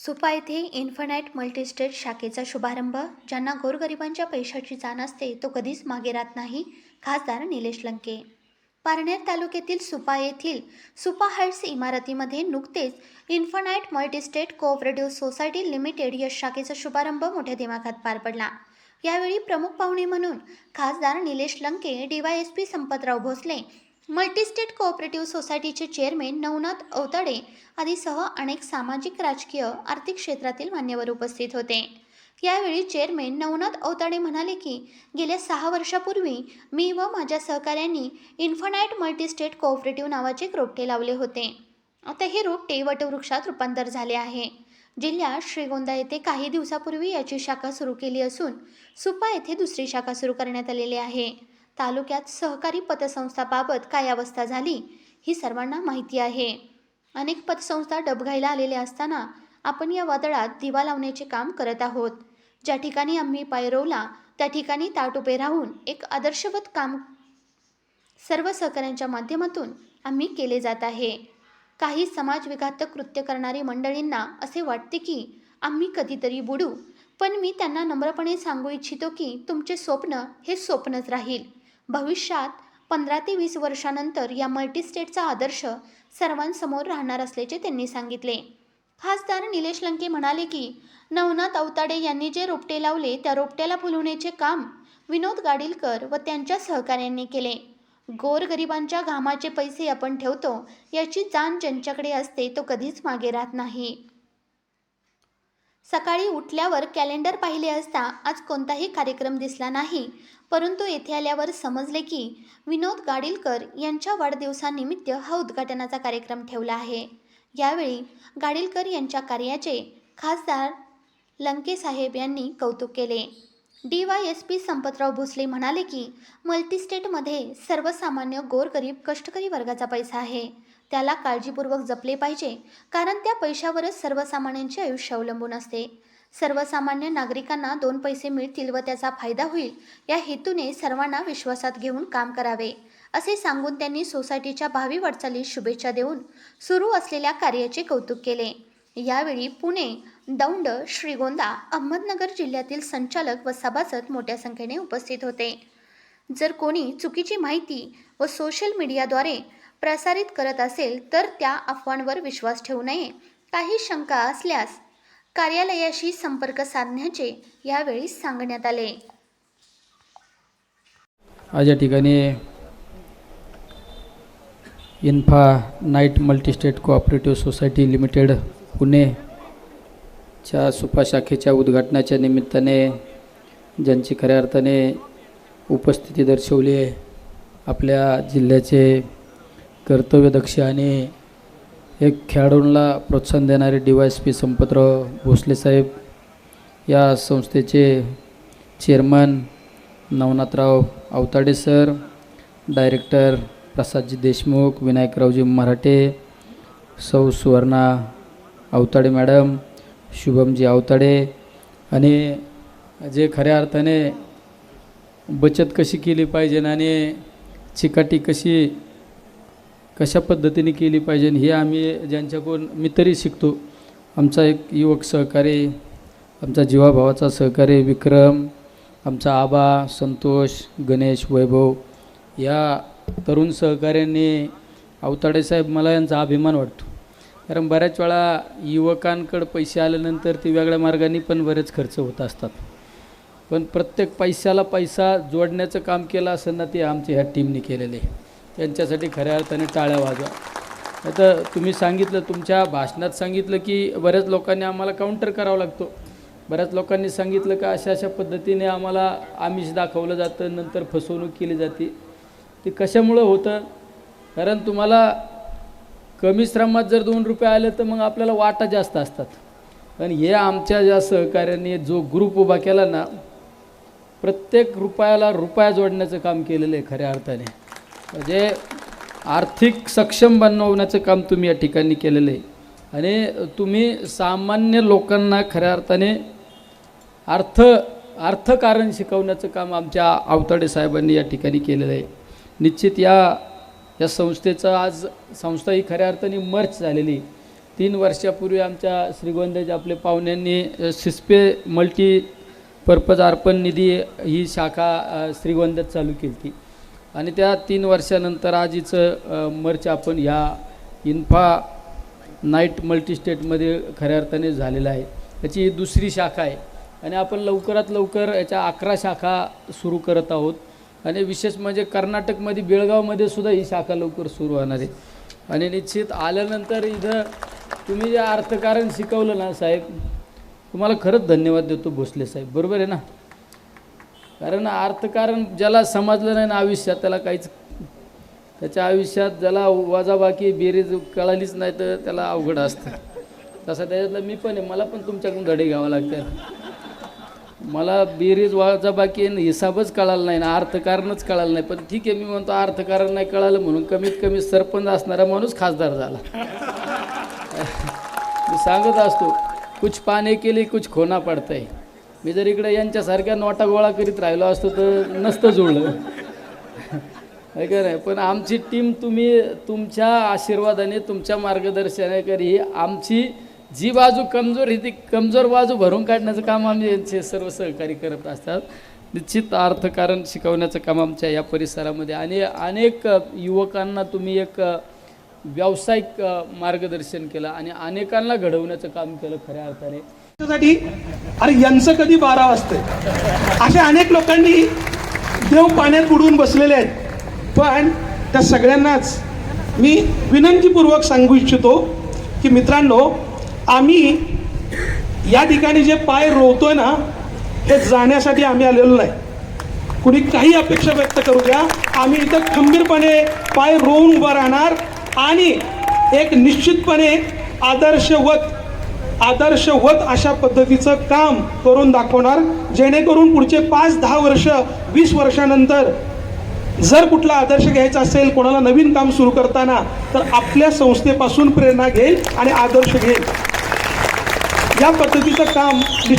सुपा येथे infinite multi-state शाखेचा शुभारंभ ज्यांना गोरगरिबांच्या पैशाची जाण असते तो कधीच मागे राहत नाही खासदार निलेश लंके. पारनेर तालुक्यातील सुपा येथील सुपा हाईट्स इमारतीमध्ये नुकतेच infinite multistate cooperative society limited या शाखेचा शुभारंभ मोठ्या दिमाखात पार पडला. यावेळी प्रमुख पाहुणे म्हणून खासदार Nilesh Lanke DYSP Sampatrao Bhosale multistate cooperative सोसायटीचे चेअरमॅन नवनाथ अवताडे आदीसह अनेक सामाजिक राजकीय आर्थिक क्षेत्रातील मान्यवर उपस्थित होते. यावेळी चेअरमॅन नवनाथ अवताडे म्हणाले की गेल्या सहा वर्षापूर्वी मी व माझ्या सहकाऱ्यांनी इन्फनाईट मल्टीस्टेट कोऑपरेटिव्ह नावाचे एक रोपटे लावले होते. आता हे रोपटे वटवृक्षात रूपांतर झाले आहे. जिल्ह्यात श्रीगोंदा येथे काही दिवसापूर्वी याची शाखा सुरू केली असून सुपा येथे दुसरी शाखा सुरू करण्यात आलेली आहे. तालुक्यात सहकारी पतसंस्थाबाबत काय अवस्था झाली ही सर्वांना माहिती आहे. अनेक पतसंस्था डबघाईला आलेल्या असताना आपण या वादळात दिवा लावण्याचे काम करत आहोत. ज्या ठिकाणी आम्ही पाय रोवला त्या ठिकाणी ताट उभे राहून एक आदर्शवत काम सर्व सहकाऱ्यांच्या माध्यमातून आम्ही केले जात आहे. काही समाजविघातक कृत्य करणारी मंडळींना असे वाटते की आम्ही कधीतरी बुडू पण मी त्यांना नम्रपणे सांगू इच्छितो की तुमचे स्वप्न हे स्वप्नच राहील. भविष्यात पंधरा ते वीस वर्षानंतर या मल्टीस्टेटचा आदर्श सर्वांसमोर राहणार असल्याचे त्यांनी सांगितले. खासदार निलेश लंके म्हणाले की नवनाथ अवताडे यांनी जे रोपटे लावले त्या रोपट्याला फुलवण्याचे काम विनोद गाडीलकर व त्यांच्या सहकाऱ्यांनी केले. गोरगरिबांच्या घामाचे पैसे आपण ठेवतो याची जाण ज्यांच्याकडे असते तो कधीच मागे राहत नाही. सकाळी उठल्यावर कॅलेंडर पाहिले असता आज कोणताही कार्यक्रम दिसला नाही. परंतु येथे आल्यावर समजले की विनोद गाडीलकर यांच्या वाढदिवसानिमित्त हा उद्घाटनाचा कार्यक्रम ठेवला आहे. यावेळी गाडीलकर यांच्या कार्याचे खासदार लंके साहेब यांनी कौतुक केले. D Y S P Sampatrao Bhosale म्हणाले की मल्टीस्टेटमध्ये सर्वसामान्य गोरगरीब कष्टकरी वर्गाचा पैसा आहे. त्याला काळजीपूर्वक जपले पाहिजे कारण त्या पैशावरच सर्वसामान्यांचे आयुष्य अवलंबून असते. सर्वसामान्य नागरिकांना दोन पैसे मिळतील व त्याचा फायदा होईल या हेतूने सर्वांना विश्वासात घेऊन काम करावे असे सांगून त्यांनी सोसायटीच्या भावी वाटचालीस शुभेच्छा देऊन सुरू असलेल्या कार्याचे कौतुक केले. यावेळी पुणे दौंड श्रीगोंदा अहमदनगर जिल्ह्यातील संचालक व सभासद मोठ्या संख्येने उपस्थित होते. जर कोणी चुकीची माहिती व सोशल मीडियाद्वारे प्रसारित करत असेल तर त्या अफवांवर विश्वास ठेवू नये. काही शंका असल्यास कार्यालयाशी संपर्क साधण्याचे यावेळी सांगण्यात आले. आज या ठिकाणी infinite multistate cooperative society limited पुणेच्या Supa शाखेच्या उद्घाटनाच्या निमित्ताने ज्यांची खऱ्या अर्थाने उपस्थिती दर्शवली आहे आपल्या जिल्ह्याचे कर्तव्यदक्ष आणि एक खेळाडूंना प्रोत्साहन देणारे D Y S P Sampatrao Bhosale साहेब या संस्थेचे chairman Navnathrao Awtade sir director Prasadji Deshmukh Vinayakraoji Marathe सौ सुवर्णा अवताडे मॅडम शुभमजी अवताडे आणि जे खऱ्या अर्थाने बचत कशी केली पाहिजे आणि चिकाटी कशी कशा पद्धतीने केली पाहिजे हे आम्ही ज्यांच्याकडून मी तरी शिकतो. आमचा एक युवक सहकारी आमचा जीवाभावाचा सहकारी विक्रम आमचा आबा संतोष गणेश वैभव या तरुण सहकाऱ्यांनी अवताडे साहेब मला यांचा अभिमान वाटतो. कारण बऱ्याच वेळा युवकांकडं पैसे आल्यानंतर ते वेगळ्या मार्गाने पण बरेच खर्च होत असतात. पण प्रत्येक पैशाला पैसा जोडण्याचं काम केलं असं ना ते आमच्या ह्या टीमने केलेलं आहे. त्यांच्यासाठी खऱ्या अर्थाने टाळ्या वाजवा. आता तुम्ही सांगितलं तुमच्या भाषणात सांगितलं की बऱ्याच लोकांनी आम्हाला काउंटर करावा लागतो. बऱ्याच लोकांनी सांगितलं का अशा अशा पद्धतीने आम्हाला आमिष दाखवलं जातं नंतर फसवणूक केली जाते. ते कशामुळं होतं? कारण तुम्हाला कमी श्रमात जर दोन रुपये आले तर मग आपल्याला वाटा जास्त असतात. पण हे आमच्या ज्या सहकार्याने जो ग्रुप उभा केला ना प्रत्येक रुपयाला रुपया जोडण्याचं काम केलेलं आहे खऱ्या अर्थाने. म्हणजे आर्थिक सक्षम बनवण्याचं काम तुम्ही या ठिकाणी केलेलं आहे. आणि तुम्ही सामान्य लोकांना खऱ्या अर्थाने अर्थ अर्थकारण शिकवण्याचं काम आमच्या आवताडे साहेबांनी या ठिकाणी केलेलं आहे. निश्चित या या संस्थेचं आज संस्था ही खऱ्या अर्थाने मर्च झालेली तीन वर्षापूर्वी आमच्या श्रीगोंद्याचे आपले पाहुण्यांनी शिस्पे सिस्पे मल्टी पर्पज अर्पण निधी ही शाखा श्रीगोंद्यात चालू केली होती. आणि त्या तीन वर्षानंतर आज मर्च आपण ह्या इन्फा नाईट मल्टीस्टेटमध्ये खऱ्या अर्थाने झालेलं आहे. त्याची ही दुसरी शाखा आहे. आणि आपण लवकरात लवकर याच्या अकरा शाखा सुरू करत आहोत. आणि विशेष म्हणजे कर्नाटकमध्ये बेळगावमध्ये सुद्धा ही शाखा लवकर सुरू होणार आहे. आणि निश्चित आल्यानंतर इथं तुम्ही जे अर्थकारण शिकवलं ना साहेब तुम्हाला खरंच धन्यवाद देतो भोसले साहेब. बरोबर आहे ना? कारण अर्थकारण ज्याला समजलं नाही ना आयुष्यात त्याला काहीच त्याच्या आयुष्यात ज्याला वाजाबाकी बेरीज कळालीच नाही तर त्याला अवघड असतं. तसं त्याच्यातलं मी पण आहे. मला पण तुमच्याकडून धडे घ्यावं लागतात. मला बेरीज वाजाबाकी हिसाबच कळाला नाही ना अर्थकारणच कळालं नाही. पण ठीक आहे मी म्हणतो अर्थकारण नाही कळालं म्हणून कमीत कमी सरपंच असणारा माणूस खासदार झाला. मी सांगत असतो कुछ पाने के लिए कुछ खोना पडतं आहे मी जर इकडे यांच्यासारख्या नोटा गोळा करीत राहिलो असतो तर नसतं जुळलं. आहे का नाही? पण आमची टीम तुम्ही तुमच्या आशीर्वादाने तुमच्या मार्गदर्शनाकरी आमची जी बाजू कमजोर आहे ती कमजोर बाजू भरून काढण्याचं काम आम्ही यांचे सर्व सहकारी करत असतात. निश्चित अर्थकारण शिकवण्याचं काम आमच्या या परिसरामध्ये. आणि अनेक युवकांना तुम्ही एक व्यावसायिक मार्गदर्शन केलं आणि अनेकांना घडवण्याचं काम केलं खऱ्या अर्थाने. साठी अरे यांचं कधी बारा वाजतंय? अशा अनेक लोकांनी देव पाण्यात बुडवून बसलेले आहेत. पण त्या सगळ्यांनाच मी विनंतीपूर्वक सांगू इच्छितो की मित्रांनो आम्ही या ठिकाणी जे पाय रोवतोय ना हे जाण्यासाठी आम्ही आलेलो नाही. कुणी काही अपेक्षा व्यक्त करू द्या. आम्ही इथं खंबीरपणे पाय रोवून उभं राहणार आणि एक निश्चितपणे आदर्शवत आदर्शवत अशा पद्धतीचं काम करून दाखवणार जेणेकरून पुढचे पाच दहा वर्ष वीस वर्षानंतर जर कुठला आदर्श घ्यायचा असेल कोणाला नवीन काम सुरू करताना तर आपल्या संस्थेपासून प्रेरणा घेईल आणि आदर्श घेईल. या पद्धतीचं काम